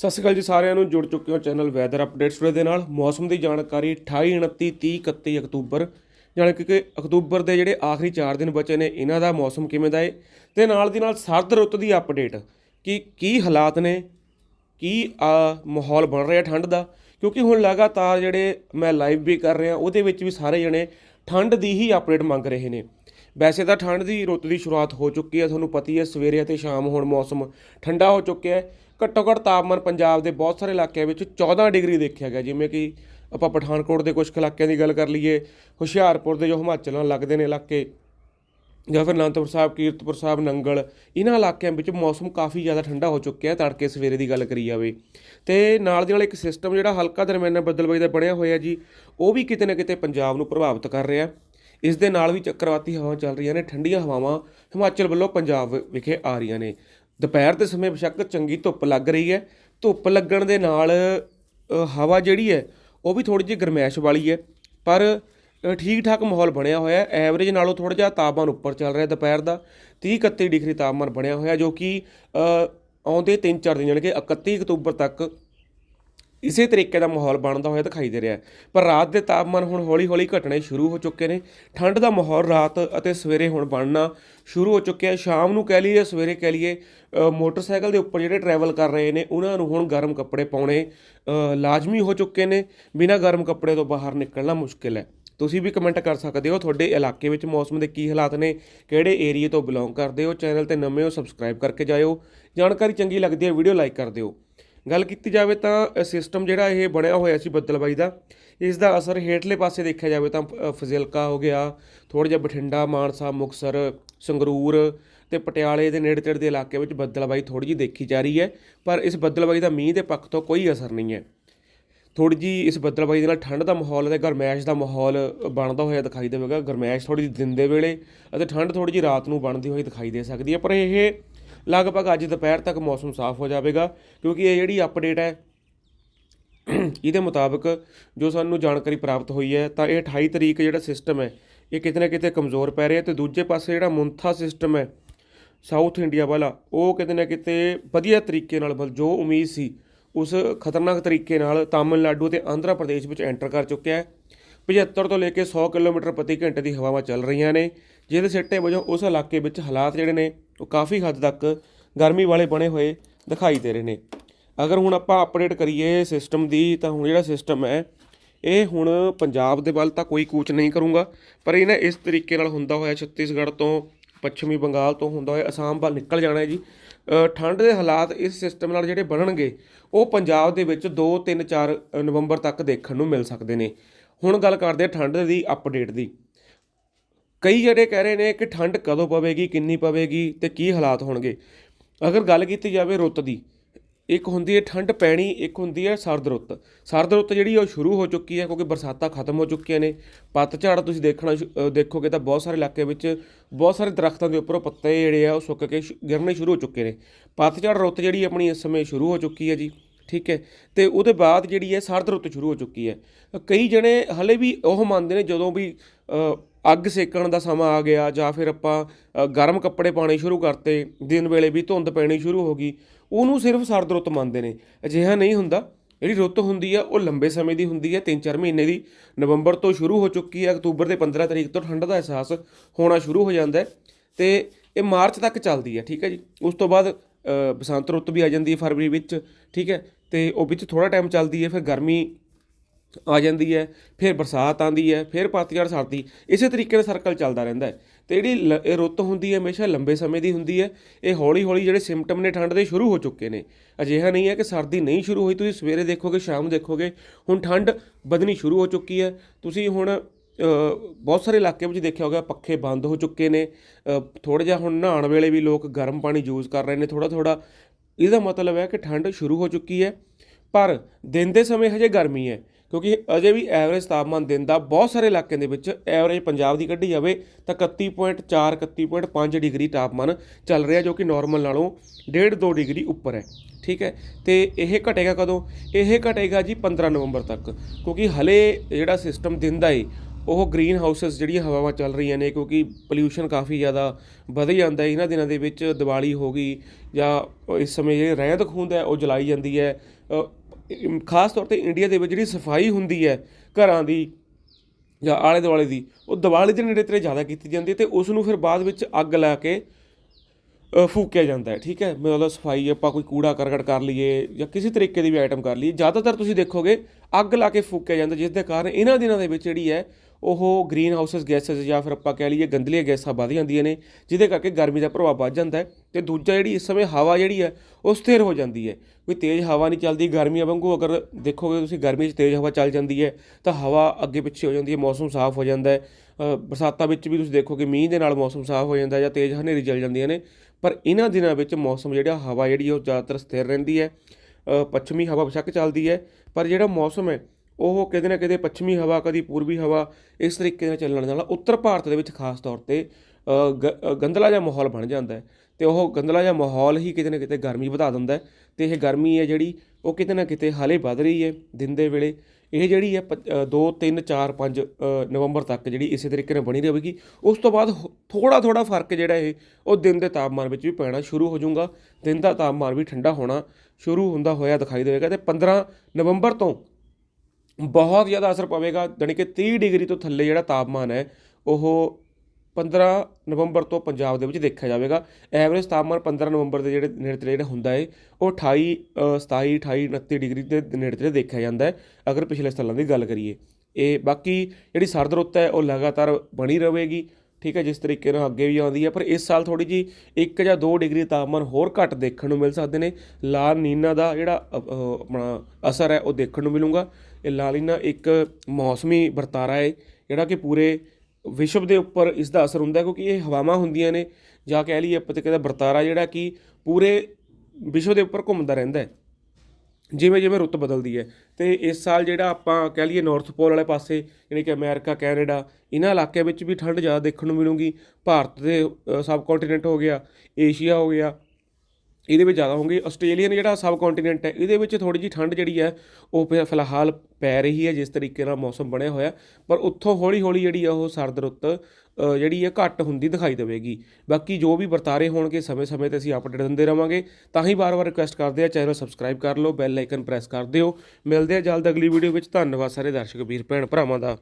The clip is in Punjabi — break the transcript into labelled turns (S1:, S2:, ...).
S1: ਸਤਿ ਸ਼੍ਰੀ ਅਕਾਲ ਜੀ ਸਾਰਿਆਂ ਨੂੰ, ਜੁੜ ਚੁੱਕੇ ਹੋ ਚੈਨਲ ਵੈਦਰ ਅਪਡੇਟਸ ਦੇ ਨਾਲ। ਮੌਸਮ ਦੀ ਜਾਣਕਾਰੀ 28 29 30 31 ਅਕਤੂਬਰ, ਜਾਣੀ ਕਿ ਅਕਤੂਬਰ ਦੇ ਜਿਹੜੇ ਆਖਰੀ 4 ਦਿਨ ਬਚੇ ਨੇ, ਇਹਨਾਂ ਦਾ ਮੌਸਮ ਕਿਵੇਂ ਦਾ ਏ? ਤੇ ਨਾਲ ਦੀ ਨਾਲ ਸਰਦ ਰੁੱਤ ਦੀ ਅਪਡੇਟ ਕਿ ਕੀ ਹਾਲਾਤ ਨੇ, ਕੀ ਮਾਹੌਲ ਬਣ ਰਿਹਾ ਠੰਡ ਦਾ? ਕਿਉਂਕਿ ਹੁਣ ਲਗਾਤਾਰ ਜਿਹੜੇ ਮੈਂ ਲਾਈਵ ਵੀ ਕਰ ਰਿਹਾ, ਉਹਦੇ ਵਿੱਚ ਵੀ ਸਾਰੇ ਜਣੇ ਠੰਡ ਦੀ ਹੀ ਅਪਡੇਟ ਮੰਗ ਰਹੇ ਨੇ। ਵੈਸੇ ਤਾਂ ਠੰਡ ਦੀ ਰੁੱਤ ਦੀ ਸ਼ੁਰੂਆਤ ਹੋ ਚੁੱਕੀ ਹੈ, ਤੁਹਾਨੂੰ ਪਤਾ ਹੀ ਹੈ ਸਵੇਰੇ ਅਤੇ ਸ਼ਾਮ ਹੁਣ ਮੌਸਮ ਠੰਡਾ ਹੋ ਚੁੱਕਿਆ ਹੈ। ਘੱਟੋ ਘੱਟ ਤਾਪਮਾਨ ਪੰਜਾਬ ਦੇ ਬਹੁਤ ਸਾਰੇ ਇਲਾਕਿਆਂ ਵਿੱਚ 14 ਡਿਗਰੀ ਦੇਖਿਆ ਗਿਆ, ਜਿਵੇਂ ਕਿ ਆਪਾਂ ਪਠਾਨਕੋਟ ਦੇ ਕੁਝ ਇਲਾਕਿਆਂ ਦੀ ਗੱਲ ਕਰ ਲਈਏ, ਹੁਸ਼ਿਆਰਪੁਰ ਦੇ ਜੋ ਹਿਮਾਚਲ ਨਾਲ ਲੱਗਦੇ ਨੇ ਇਲਾਕੇ ਜਾਂ ਫਿਰ ਅਨੰਦਪੁਰ ਸਾਹਿਬ, ਕੀਰਤਪੁਰ ਸਾਹਿਬ, ਨੰਗਲ, ਇਹਨਾਂ ਇਲਾਕਿਆਂ ਵਿੱਚ ਮੌਸਮ ਕਾਫੀ ਜ਼ਿਆਦਾ ਠੰਡਾ ਹੋ ਚੁੱਕਿਆ ਹੈ, ਤੜਕੇ ਸਵੇਰੇ ਦੀ ਗੱਲ ਕਰੀ ਜਾਵੇ। ਤੇ ਨਾਲ ਦੀ ਨਾਲ ਇੱਕ ਸਿਸਟਮ ਜਿਹੜਾ ਹਲਕਾ ਦਰਮਿਆਨਾ ਬੱਦਲਬਾਈ ਦਾ ਬਣਿਆ ਹੋਇਆ ਜੀ, ਉਹ ਵੀ ਕਿਤੇ ਨਾ ਕਿਤੇ ਪੰਜਾਬ ਨੂੰ ਪ੍ਰਭਾਵਿਤ ਕਰ ਰਿਹਾ ਇਸ ਦੇ ਨਾਲ ਵੀ ਚੱਕਰਵਾਤੀ ਹਵਾਵਾਂ ਚੱਲ ਰਹੀਆਂ ਨੇ, ਠੰਡੀਆਂ ਹਵਾਵਾਂ ਹਿਮਾਚਲ ਵੱਲੋਂ ਪੰਜਾਬ ਵਿਖੇ ਆ ਰਹੀਆਂ ਨੇ। ਦੁਪਹਿਰ ਦੇ ਸਮੇਂ ਬੇਸ਼ੱਕ ਚੰਗੀ ਧੁੱਪ ਲੱਗ ਰਹੀ ਹੈ। ਧੁੱਪ ਲੱਗਣ ਦੇ ਨਾਲ ਹਵਾ ਜਿਹੜੀ ਹੈ, ਉਹ ਵੀ ਥੋੜੀ ਜਿਹੀ ਗਰਮੈਸ਼ ਵਾਲੀ ਹੈ। ਪਰ ਠੀਕ ਠਾਕ ਮਾਹੌਲ ਬਣਿਆ ਹੋਇਆ ਐਵਰੇਜ ਨਾਲੋਂ ਥੋੜਾ ਜਿਹਾ ਤਾਪਮਾਨ ਉੱਪਰ ਚੱਲ ਰਿਹਾ ਦੁਪਹਿਰ ਦਾ। 30 31 ਡਿਗਰੀ ਤਾਪਮਾਨ ਬਣਿਆ ਹੋਇਆ, ਜੋ ਕਿ ਆਉਂਦੇ 3-4 ਦਿਨ ਜਾਣੀ ਕਿ 31 ਅਕਤੂਬਰ ਤੱਕ ਇਸੇ ਤਰੀਕੇ ਦਾ ਮਾਹੌਲ ਬਣਦਾ ਹੋਇਆ ਦਿਖਾਈ ਦੇ ਰਿਹਾ ਹੈ। ਪਰ ਰਾਤ ਦੇ ਤਾਪਮਾਨ ਹੁਣ ਹੌਲੀ-ਹੌਲੀ ਘਟਣੇ ਸ਼ੁਰੂ ਹੋ ਚੁੱਕੇ ਨੇ। ਠੰਡ ਦਾ ਮਾਹੌਲ ਰਾਤ ਅਤੇ ਸਵੇਰੇ ਹੁਣ ਬਣਨਾ ਸ਼ੁਰੂ ਹੋ ਚੁੱਕਿਆ ਸ਼ਾਮ ਨੂੰ ਕਹਿ ਲਈਏ, ਸਵੇਰੇ ਕਹਿ ਲਈਏ ਮੋਟਰਸਾਈਕਲ ਦੇ ਉੱਪਰ ਜਿਹੜੇ ਟਰੈਵਲ ਕਰ ਰਹੇ ਨੇ, ਉਹਨਾਂ ਨੂੰ ਹੁਣ ਗਰਮ ਕੱਪੜੇ ਪਾਉਣੇ ਲਾਜ਼ਮੀ ਹੋ ਚੁੱਕੇ ਨੇ। ਬਿਨਾਂ ਗਰਮ ਕੱਪੜੇ ਤੋਂ ਬਾਹਰ ਨਿਕਲਣਾ ਮੁਸ਼ਕਿਲ ਹੈ। ਤੁਸੀਂ ਵੀ ਕਮੈਂਟ ਕਰ ਸਕਦੇ ਹੋ। ਤੁਹਾਡੇ ਇਲਾਕੇ ਵਿੱਚ ਮੌਸਮ ਦੇ ਕੀ ਹਾਲਾਤ ਨੇ, ਕਿਹੜੇ ਏਰੀਏ ਤੋਂ ਬਿਲੋਂਗ ਕਰਦੇ ਹੋ? ਚੈਨਲ ਤੇ ਨਵੇਂ ਹੋ ਸਬਸਕ੍ਰਾਈਬ ਕਰਕੇ ਜਾਇਓ। ਜਾਣਕਾਰੀ ਚੰਗੀ ਲੱਗਦੀ ਹੈ ਵੀਡੀਓ ਲਾਈਕ ਕਰ ਦਿਓ। ਗੱਲ ਕੀਤੀ ਜਾਵੇ ਤਾਂ ਸਿਸਟਮ ਜਿਹੜਾ ਇਹ ਬਣਿਆ ਹੋਇਆ ਸੀ ਬੱਦਲਬਾਈ ਦਾ ਇਸ ਦਾ ਅਸਰ ਹੇਠਲੇ ਪਾਸੇ ਦੇਖਿਆ ਜਾਵੇ ਤਾਂ ਫਜ਼ਿਲਕਾ ਹੋ ਗਿਆ, ਥੋੜ੍ਹਾ ਜਿਹਾ ਬਠਿੰਡਾ, ਮਾਨਸਾ ਮੁਕਸਰ ਸੰਗਰੂਰ ਤੇ ਪਟਿਆਲੇ ਦੇ ਨੇੜੇ ਤੇੜੇ ਦੇ ਇਲਾਕੇ ਵਿੱਚ ਬੱਦਲਬਾਈ ਥੋੜੀ ਜਿਹੀ ਦੇਖੀ ਜਾ ਰਹੀ ਹੈ, ਪਰ ਇਸ ਬੱਦਲਬਾਈ ਦਾ ਮੀਂਹ ਦੇ ਪੱਖ ਤੋਂ ਕੋਈ ਅਸਰ ਨਹੀਂ ਹੈ। ਥੋੜੀ ਜੀ ਇਸ ਬੱਦਲਬਾਈ ਦੇ ਨਾਲ ਠੰਡ ਦਾ ਮਾਹੌਲ ਅਤੇ ਗਰਮੈਸ਼ ਦਾ ਮਾਹੌਲ ਬਣਦਾ ਹੋਇਆ ਦਿਖਾਈ ਦੇਵੇਗਾ। ਗਰਮੈਸ਼ ਥੋੜੀ ਜਿਹੀ ਦਿਨ ਦੇ ਵੇਲੇ ਅਤੇ ਠੰਡ ਥੋੜੀ ਜਿਹੀ ਰਾਤ ਨੂੰ ਬਣਦੀ ਹੋਈ ਦਿਖਾਈ ਦੇ ਸਕਦੀ ਹੈ, ਪਰ ਇਹ ਲਗਭਗ ਅੱਜ ਦੁਪਹਿਰ ਤੱਕ ਮੌਸਮ ਸਾਫ਼ ਹੋ ਜਾਵੇਗਾ, ਕਿਉਂਕਿ ਇਹ ਜਿਹੜੀ ਅਪਡੇਟ ਹੈ, ਇਹਦੇ ਮੁਤਾਬਕ ਜੋ ਸਾਨੂੰ ਜਾਣਕਾਰੀ ਪ੍ਰਾਪਤ ਹੋਈ ਹੈ, ਤਾਂ ਇਹ 28 ਤਰੀਕ ਜਿਹੜਾ ਸਿਸਟਮ ਹੈ, ਇਹ ਕਿਤੇ ਨਾ ਕਿਤੇ ਕਮਜ਼ੋਰ ਪੈ ਰਿਹਾ ਤੇ ਦੂਜੇ ਪਾਸੇ ਜਿਹੜਾ ਮੁੰਥਾ ਸਿਸਟਮ ਹੈ ਸਾਊਥ ਇੰਡੀਆ ਵਾਲਾ, ਉਹ ਕਿਤੇ ਨਾ ਕਿਤੇ ਵਧੀਆ ਤਰੀਕੇ ਨਾਲ ਬਲ ਜੋ ਉਮੀਦ ਸੀ, ਉਸ ਖਤਰਨਾਕ ਤਰੀਕੇ ਨਾਲ ਤਾਮਿਲਨਾਡੂ ਤੇ ਆਂਧਰਾ ਪ੍ਰਦੇਸ਼ ਵਿੱਚ ਐਂਟਰ ਕਰ ਚੁੱਕਿਆ ਹੈ। 75 ਤੋਂ ਲੈ ਕੇ 100 ਕਿਲੋਮੀਟਰ ਪ੍ਰਤੀ ਘੰਟੇ ਦੀ ਹਵਾਵਾਂ ਚੱਲ ਰਹੀਆਂ ਨੇ ਜਿਹਦੇ ਸਿੱਟੇ ਵਜੋਂ ਉਸ ਇਲਾਕੇ ਵਿੱਚ ਹਾਲਾਤ ਜਿਹੜੇ ਨੇ, ਉਹ ਕਾਫੀ ਹੱਦ ਤੱਕ ਗਰਮੀ ਵਾਲੇ ਬਣੇ ਹੋਏ ਦਿਖਾਈ ਦੇ ਰਹੇ ਨੇ। ਅਗਰ ਹੁਣ ਆਪਾਂ ਅਪਡੇਟ ਕਰੀਏ ਸਿਸਟਮ ਦੀ, ਤਾਂ ਹੁਣ ਜਿਹੜਾ ਸਿਸਟਮ ਹੈ, ਇਹ ਹੁਣ ਪੰਜਾਬ ਦੇ ਵੱਲ ਤਾਂ ਕੋਈ ਕੂਚ ਨਹੀਂ ਕਰੂੰਗਾ, ਪਰ ਇਹ ਨਾ ਇਸ ਤਰੀਕੇ ਨਾਲ ਹੁੰਦਾ ਹੋਇਆ, ਛੱਤੀਸਗੜ੍ਹ ਤੋਂ ਪੱਛਮੀ ਬੰਗਾਲ ਤੋਂ ਹੁੰਦਾ ਹੋਇਆ, ਅਸਾਮ ਵੱਲ ਨਿਕਲ ਜਾਣਾ ਹੈ ਜੀ। ਠੰਡ ਦੇ ਹਾਲਾਤ ਇਸ ਸਿਸਟਮ ਨਾਲ ਜਿਹੜੇ ਬਣਨਗੇ, ਉਹ ਪੰਜਾਬ ਦੇ ਵਿੱਚ 2 3 4 ਨਵੰਬਰ ਤੱਕ ਦੇਖਣ ਨੂੰ ਮਿਲ ਸਕਦੇ ਨੇ। ਹੁਣ ਗੱਲ ਕਰਦੇ ਹਾਂ ਠੰਡ ਦੀ ਅਪਡੇਟ ਦੀ। ਕਈ ਜਿਹੜੇ ਕਹਿ ਰਹੇ ਨੇ ਕਿ ਠੰਡ ਕਦੋਂ ਪਵੇਗੀ, ਕਿੰਨੀ ਪਵੇਗੀ ਤੇ ਕੀ ਹਾਲਾਤ ਹੋਣਗੇ। ਅਗਰ ਗੱਲ ਕੀਤੀ ਜਾਵੇ ਰੁੱਤ ਦੀ, ਇੱਕ ਹੁੰਦੀ ਹੈ ਠੰਡ ਪੈਣੀ, ਇੱਕ ਹੁੰਦੀ ਹੈ ਸਰਦ ਰੁੱਤ। ਸਰਦ ਰੁੱਤ ਜਿਹੜੀ ਉਹ ਸ਼ੁਰੂ ਹੋ ਚੁੱਕੀ ਹੈ ਕਿਉਂਕਿ ਬਰਸਾਤਾਂ ਖਤਮ ਹੋ ਚੁੱਕੀਆਂ ਨੇ। ਪੱਤਝੜ ਤੁਸੀਂ ਦੇਖਣਾ ਸ਼ੁ- ਦੇਖੋਗੇ ਤਾਂ ਬਹੁਤ ਸਾਰੇ ਇਲਾਕੇ ਵਿੱਚ ਬਹੁਤ ਸਾਰੇ ਦਰਖਤਾਂ ਦੇ ਉੱਪਰੋਂ ਪੱਤੇ ਜਿਹੜੇ ਆ ਉਹ ਸੁੱਕ ਕੇ ਸ਼ੁ- ਗਿਰਨੇ ਸ਼ੁਰੂ ਹੋ ਚੁੱਕੇ ਨੇ। ਪੱਤਝੜ ਰੁੱਤ ਜਿਹੜੀ ਆਪਣੀ ਇਸ ਸਮੇਂ ਸ਼ੁਰੂ ਹੋ ਚੁੱਕੀ ਹੈ ਜੀ, ਠੀਕ ਹੈ। ਤੇ ਉਹਦੇ ਬਾਅਦ ਜਿਹੜੀ ਹੈ ਸਰਦ ਰੁੱਤ ਸ਼ੁਰੂ ਹੋ ਚੁੱਕੀ ਹੈ। ਕਈ ਜਣੇ ਹਲੇ ਵੀ ਉਹ ਮੰਨਦੇ ਨੇ ਜਦੋਂ ਵੀ ਅੱਗ ਸੇਕਣ ਦਾ ਸਮਾਂ ਆ ਗਿਆ ਜਾਂ ਫਿਰ ਆਪਾਂ ਗਰਮ ਕੱਪੜੇ ਪਾਣੇ ਸ਼ੁਰੂ ਕਰਤੇ, ਦਿਨ ਵੇਲੇ ਵੀ ਧੁੰਦ ਪੈਣੀ ਸ਼ੁਰੂ ਹੋ ਗਈ, ਉਹਨੂੰ ਸਿਰਫ ਸਰਦ ਰੁੱਤ ਮੰਨਦੇ ਨੇ। ਅਜਿਹਾ ਨਹੀਂ ਹੁੰਦਾ। ਜਿਹੜੀ ਰੁੱਤ ਹੁੰਦੀ ਆ, ਉਹ ਲੰਬੇ ਸਮੇਂ ਦੀ ਹੁੰਦੀ ਹੈ 3-4 ਮਹੀਨੇ ਦੀ। ਨਵੰਬਰ ਤੋਂ ਸ਼ੁਰੂ ਹੋ ਚੁੱਕੀ ਹੈ ਅਕਤੂਬਰ ਦੇ 15 ਤਰੀਕ ਤੋਂ ਠੰਡ ਦਾ ਅਹਿਸਾਸ ਹੋਣਾ ਸ਼ੁਰੂ ਹੋ ਜਾਂਦਾ ਹੈ। ਤੇ ਇਹ ਮਾਰਚ ਤੱਕ ਚੱਲਦੀ ਹੈ ਠੀਕ ਹੈ ਜੀ। ਉਸ ਤੋਂ ਬਾਅਦ ਬਸੰਤ ਰੁੱਤ ਵੀ ਆ ਜਾਂਦੀ ਹੈ ਫਰਵਰੀ ਵਿੱਚ, ਠੀਕ ਹੈ। ਤੇ ਉਹ ਵਿੱਚ ਥੋੜਾ ਟਾਈਮ ਚੱਲਦੀ ਹੈ ਫਿਰ ਗਰਮੀ ਆ ਜਾਂਦੀ ਹੈ, ਫਿਰ ਬਰਸਾਤ ਆਂਦੀ ਹੈ, ਫਿਰ ਪਤਝੜ ਸਰਦੀ ਇਸੇ ਤਰੀਕੇ ਨਾਲ ਸਰਕਲ ਚੱਲਦਾ ਰਹਿੰਦਾ ਹੈ। ਤੇ ਜਿਹੜੀ ਲ- ਇਹ ਰੁੱਤ ਹੁੰਦੀ ਹੈ, ਹਮੇਸ਼ਾ ਲੰਬੇ ਸਮੇਂ ਦੀ ਹੁੰਦੀ ਹੈ। ਇਹ ਹੌਲੀ ਹੌਲੀ ਜਿਹੜੇ ਸਿੰਪਟਮ ਨੇ ਠੰਡ ਦੇ ਸ਼ੁਰੂ ਹੋ ਚੁੱਕੇ ਨੇ। ਅਜਿਹਾ ਨਹੀਂ ਹੈ ਕਿ ਸਰਦੀ ਨਹੀਂ ਸ਼ੁਰੂ ਹੋਈ, ਤੁਸੀਂ ਸਵੇਰੇ ਦੇਖੋਗੇ, ਸ਼ਾਮ ਨੂੰ ਦੇਖੋਗੇ, ਹੁਣ ਠੰਡ ਵਧਣੀ ਸ਼ੁਰੂ ਹੋ ਚੁੱਕੀ ਹੈ। ਤੁਸੀਂ ਹੁਣ ਬਹੁਤ ਸਾਰੇ ਇਲਾਕੇ ਵਿੱਚ ਦੇਖਿਆ ਹੋਗਾ ਪੱਖੇ ਬੰਦ ਹੋ ਚੁੱਕੇ ਨੇ। ਥੋੜਾ ਜਿਹਾ ਹੁਣ ਨਹਾਉਣ ਵੇਲੇ ਵੀ ਲੋਕ ਗਰਮ ਪਾਣੀ ਯੂਜ਼ ਕਰ ਰਹੇ ਨੇ। ਥੋੜਾ ਥੋੜਾ ਇਹਦਾ ਮਤਲਬ ਹੈ ਕਿ ਠੰਡ ਸ਼ੁਰੂ ਹੋ ਚੁੱਕੀ ਹੈ। ਪਰ ਦਿਨ ਦੇ ਸਮੇਂ ਹਜੇ ਗਰਮੀ ਹੈ, ਕਿਉਂਕਿ ਅਜੇ ਵੀ ਐਵਰੇਜ ਤਾਪਮਾਨ ਦਿਨ ਦਾ ਬਹੁਤ ਸਾਰੇ ਇਲਾਕਿਆਂ ਦੇ ਵਿੱਚ ਐਵਰੇਜ ਪੰਜਾਬ ਦੀ ਕੱਢੀ ਜਾਵੇ ਤਾਂ 31.4 31.5 ਡਿਗਰੀ ਤਾਪਮਾਨ ਚੱਲ ਰਿਹਾ ਜੋ ਕਿ ਨਾਰਮਲ ਨਾਲੋਂ 1.5 2 ਡਿਗਰੀ ਉੱਪਰ ਹੈ, ਠੀਕ ਹੈ? ਤੇ ਇਹ ਘਟੇਗਾ ਕਦੋਂ? ਇਹ ਘਟੇਗਾ ਜੀ 15 ਨਵੰਬਰ ਤੱਕ, ਕਿਉਂਕਿ ਹਲੇ ਜਿਹੜਾ ਸਿਸਟਮ ਦਿੰਦਾ ਏ, ਉਹ ਗ੍ਰੀਨ ਹਾਊਸਸ ਜਿਹੜੀਆਂ ਹਵਾਵਾਂ ਚੱਲ ਰਹੀਆਂ ਨੇ, ਕਿਉਂਕਿ ਪੋਲਿਊਸ਼ਨ ਕਾਫੀ ਜ਼ਿਆਦਾ ਵਧ ਜਾਂਦਾ ਹੈ। ਇਹਨਾਂ ਦਿਨਾਂ ਦੇ ਵਿੱਚ ਦੀਵਾਲੀ ਹੋ ਗਈ ਜਾਂ ਇਸ ਸਮੇਂ ਜਿਹੜੀ ਰਹਿੰਦ ਖੂੰਹਦ ਹੈ, ਉਹ ਜਲਾਈ ਜਾਂਦੀ ਹੈ। ਖਾਸ ਤੌਰ ਤੇ ਇੰਡੀਆ ਦੇ ਵਿੱਚ ਜਿਹੜੀ ਸਫ਼ਾਈ ਹੁੰਦੀ ਹੈ ਘਰਾਂ ਦੀ ਜਾਂ ਆਲੇ ਦੁਆਲੇ ਦੀ, ਉਹ ਦੀਵਾਲੀ ਦੇ ਨੇੜੇ ਤੇਰੇ ਜ਼ਿਆਦਾ ਕੀਤੀ ਜਾਂਦੀ ਹੈ ਤੇ ਉਸ ਨੂੰ ਫਿਰ ਬਾਅਦ ਵਿੱਚ ਅੱਗ ਲਾ ਕੇ ਫੂਕਿਆ ਜਾਂਦਾ ਹੈ, ਠੀਕ ਹੈ? ਮਤਲਬ ਸਫ਼ਾਈ ਆਪਾਂ ਕੋਈ ਕੂੜਾ ਕਰਕਟ ਕਰ ਲਈਏ ਜਾਂ ਕਿਸੇ ਤਰੀਕੇ ਦੀ ਵੀ ਆਈਟਮ ਕਰ ਲਈਏ, ਜ਼ਿਆਦਾਤਰ ਤੁਸੀਂ ਦੇਖੋਗੇ ਅੱਗ ਲਾ ਕੇ ਫੂਕਿਆ ਜਾਂਦਾ, ਜਿਸ ਦੇ ਕਾਰਨ ਇਹਨਾਂ ਦਿਨਾਂ ਦੇ ਵਿੱਚ ਜਿਹੜੀ ਹੈ ਉਹ ਗ੍ਰੀਨ ਹਾਊਸਸ ਗੈਸਸ ਜਾਂ ਫਿਰ ਆਪਾਂ ਕਹਿ ਲਈਏ ਗੰਦਲੀਆਂ ਗੈਸਾਂ ਵੱਧ ਜਾਂਦੀਆਂ ਨੇ, ਜਿਹਦੇ ਕਰਕੇ ਗਰਮੀ ਦਾ ਪ੍ਰਭਾਵ ਵੱਧ ਜਾਂਦਾ ਹੈ ਤੇ ਦੂਜਾ ਜਿਹੜੀ ਇਸ ਸਮੇਂ ਹਵਾ ਜਿਹੜੀ ਹੈ ਉਹ ਸਥਿਰ ਹੋ ਜਾਂਦੀ ਹੈ। ਕੋਈ ਤੇਜ਼ ਹਵਾ ਨਹੀਂ ਚੱਲਦੀ, ਗਰਮੀਆਂ ਵਾਂਗੂ ਅਗਰ ਦੇਖੋਗੇ ਤੁਸੀਂ ਗਰਮੀ 'ਚ ਤੇਜ਼ ਹਵਾ ਚੱਲ ਜਾਂਦੀ ਹੈ, ਤਾਂ ਹਵਾ ਅੱਗੇ ਪਿੱਛੇ ਹੋ ਜਾਂਦੀ ਹੈ, ਮੌਸਮ ਸਾਫ਼ ਹੋ ਜਾਂਦਾ ਹੈ। ਬਰਸਾਤਾਂ ਵਿੱਚ ਵੀ ਤੁਸੀਂ ਦੇਖੋਗੇ ਮੀਂਹ ਦੇ ਨਾਲ ਮੌਸਮ ਸਾਫ਼ ਹੋ ਜਾਂਦਾ ਜਾਂ ਤੇਜ਼ ਹਨੇਰੀ ਚੱਲ ਜਾਂਦੀਆਂ ਨੇ, ਪਰ ਇਹਨਾਂ ਦਿਨਾਂ ਵਿੱਚ ਮੌਸਮ ਜਿਹੜਾ ਹਵਾ ਜਿਹੜੀ ਹੈ ਉਹ ਜ਼ਿਆਦਾਤਰ ਸਥਿਰ ਰਹਿੰਦੀ ਹੈ। ਪੱਛਮੀ ਹਵਾ ਬੇਸ਼ੱਕ ਚੱਲਦੀ ਹੈ, ਪਰ ਜਿਹੜਾ ਮੌਸਮ ਹੈ ਉਹ ਕਿਤੇ ਨਾ ਕਿਤੇ ਪੱਛਮੀ ਹਵਾ ਕਦੀ ਪੂਰਬੀ ਹਵਾ ਇਸ ਤਰੀਕੇ ਨਾਲ ਚੱਲਣ ਨਾਲ ਉੱਤਰ ਭਾਰਤ ਦੇ ਵਿੱਚ ਖਾਸ ਤੌਰ ਤੇ ਅ, ਗ- ਗੰਧਲਾ ਜਿਹਾ ਮਾਹੌਲ ਬਣ ਜਾਂਦਾ ਹੈ ਤੇ ਉਹ ਗੰਧਲਾ ਜਿਹਾ ਮਾਹੌਲ ਹੀ ਕਿਤੇ ਨਾ ਕਿਤੇ ਗਰਮੀ ਵਧਾ ਦਿੰਦਾ ਹੈ ਤੇ ਇਹ ਗਰਮੀ ਹੈ ਜਿਹੜੀ ਉਹ ਕਿਤੇ ਨਾ ਕਿਤੇ ਹਾਲੇ ਵੱਧ ਰਹੀ ਹੈ ਦਿਨ ਦੇ ਵੇਲੇ। ਇਹ ਜਿਹੜੀ ਹੈ 2 3 4 5 ਨਵੰਬਰ ਤੱਕ ਜਿਹੜੀ ਇਸੇ ਤਰੀਕੇ ਨਾਲ ਬਣੀ ਰਹੇਗੀ। ਉਸ ਤੋਂ ਬਾਅਦ ਥੋੜਾ ਥੋੜਾ ਫ਼ਰਕ ਜਿਹੜਾ ਇਹ ਉਹ ਦਿਨ ਦੇ ਤਾਪਮਾਨ ਵਿੱਚ ਵੀ ਪੈਣਾ ਸ਼ੁਰੂ ਹੋ ਜਾਊਗਾ। ਦਿਨ ਦਾ ਤਾਪਮਾਨ ਵੀ ਠੰਡਾ ਹੋਣਾ ਸ਼ੁਰੂ ਹੁੰਦਾ ਹੋਇਆ ਦਿਖਾਈ ਦੇਵੇਗਾ ਤੇ 15 ਨਵੰਬਰ ਤੋਂ ਬਹੁਤ ਜ਼ਿਆਦਾ ਅਸਰ ਪਵੇਗਾ ਜਾਣੀ ਕਿ 30 ਡਿਗਰੀ ਤੋਂ ਥੱਲੇ ਜਿਹੜਾ ਤਾਪਮਾਨ ਹੈ ਉਹ 15 ਨਵੰਬਰ ਤੋਂ ਪੰਜਾਬ ਦੇ ਵਿੱਚ ਦੇਖਿਆ ਜਾਵੇਗਾ। ਐਵਰੇਜ ਤਾਪਮਾਨ 15 ਨਵੰਬਰ ਦੇ ਜਿਹੜੇ ਨੇੜੇ ਜਿਹੜਾ ਹੁੰਦਾ ਹੈ ਉਹ 28 ਅ, 27 28 29 ਡਿਗਰੀ ਦੇ ਨੇੜੇ ਦੇਖਿਆ ਜਾਂਦਾ ਹੈ ਅਗਰ ਪਿਛਲੇ ਸਾਲਾਂ ਦੀ ਗੱਲ ਕਰੀਏ। ਇਹ ਬਾਕੀ ਜਿਹੜੀ ਸਰਦ ਰੁੱਤ ਹੈ ਉਹ ਲਗਾਤਾਰ ਬਣੀ ਰਹੇਗੀ ਠੀਕ ਹੈ ਜਿਸ ਤਰੀਕੇ ਨਾਲ ਅੱਗੇ ਵੀ ਆਉਂਦੀ ਹੈ ਪਰ ਇਸ ਸਾਲ ਥੋੜੀ ਜੀ 1 ਜਾਂ 2 ਡਿਗਰੀ ਤਾਪਮਾਨ ਹੋਰ ਘੱਟ ਦੇਖਣ ਨੂੰ ਮਿਲ ਸਕਦੇ ਨੇ। ਲਾ ਨੀਨਾ ਦਾ ਜਿਹੜਾ ਅ, ਆਪਣਾ ਅਸਰ ਹੈ ਉਹ ਦੇਖਣ ਨੂੰ ਮਿਲੂਗਾ। ਇਹ ਲਾ ਨੀਨਾ ਇੱਕ ਮੌਸਮੀ ਵਰਤਾਰਾ ਹੈ, ਜਿਹੜਾ ਕਿ ਪੂਰੇ ਵਿਸ਼ਵ ਦੇ ਉੱਪਰ ਇਸ ਦਾ ਅਸਰ ਹੁੰਦਾ ਕਿਉਂਕਿ ਇਹ ਹਵਾਵਾਂ ਹੁੰਦੀਆਂ ਨੇ, ਜਾਂ ਕਹਿ ਲਈਏ ਆਪਾਂ ਤੇ ਕਹਿੰਦਾ ਵਰਤਾਰਾ ਜਿਹੜਾ ਕਿ ਪੂਰੇ ਵਿਸ਼ਵ ਦੇ ਉੱਪਰ ਘੁੰਮਦਾ ਰਹਿੰਦਾ ਹੈ। ਜਿਵੇਂ ਜਿਵੇਂ ਰੁੱਤ ਬਦਲਦੀ ਹੈ, ਤੇ ਇਸ ਸਾਲ ਜਿਹੜਾ ਆਪਾਂ ਕਹਿ ਲਈਏ ਨਾਰਥ ਪੋਲ ਵਾਲੇ ਪਾਸੇ, ਯਾਨੀ ਕਿ ਅਮਰੀਕਾ, ਕੈਨੇਡਾ, ਇਹਨਾਂ ਇਲਾਕਿਆਂ ਵਿੱਚ ਵੀ ਠੰਡ ਜ਼ਿਆਦਾ ਦੇਖਣ ਨੂੰ ਮਿਲੂਗੀ। ਭਾਰਤ ਦੇ ਸਬ ਕੰਟੀਨੈਂਟ ਹੋ ਗਿਆ, ਏਸ਼ੀਆ ਹੋ ਗਿਆ ਇਹਦੇ ਵਿੱਚ ਜ਼ਿਆਦਾ ਹੋਣਗੇ। ਆਸਟ੍ਰੇਲੀਅਨ ਜਿਹੜਾ ਸਬ ਕੰਟੀਨੈਂਟ ਹੈ, ਇਹਦੇ ਵਿੱਚ ਥੋੜੀ ਜਿਹੀ ਠੰਡ ਜਿਹੜੀ ਹੈ, ਉਹ ਫਿਰ ਫਿਲਹਾਲ ਪੈ ਰਹੀ ਹੈ, ਜਿਸ ਤਰੀਕੇ ਨਾਲ ਮੌਸਮ ਬਣਿਆ ਹੋਇਆ। ਪਰ ਉੱਥੋਂ ਹੌਲੀ ਹੌਲੀ ਜਿਹੜੀ ਆ ਉਹ ਸਰਦ ਰੁੱਤ ਜਿਹੜੀ ਹੈ ਘੱਟ ਹੁੰਦੀ ਦਿਖਾਈ ਦੇਵੇਗੀ। ਬਾਕੀ ਜੋ ਵੀ ਵਰਤਾਰੇ ਹੋਣਗੇ, ਸਮੇਂ-ਸਮੇਂ ਤੇ ਅਸੀਂ ਅਪਡੇਟ ਦਿੰਦੇ ਰਵਾਂਗੇ। ਤਾਂ ਹੀ ਵਾਰ-ਵਾਰ ਰਿਕੁਐਸਟ ਕਰਦੇ ਆ, ਚੈਨਲ ਸਬਸਕ੍ਰਾਈਬ ਕਰ ਲਓ ਬੈਲ ਆਈਕਨ ਪ੍ਰੈਸ ਕਰ ਦਿਓ। ਮਿਲਦੇ ਆ ਜਲਦ ਅਗਲੀ ਵੀਡੀਓ ਵਿੱਚ। ਧੰਨਵਾਦ ਸਾਰੇ ਦਰਸ਼ਕ, ਵੀਰ, ਭੈਣ, ਭਰਾਵਾਂ ਦਾ।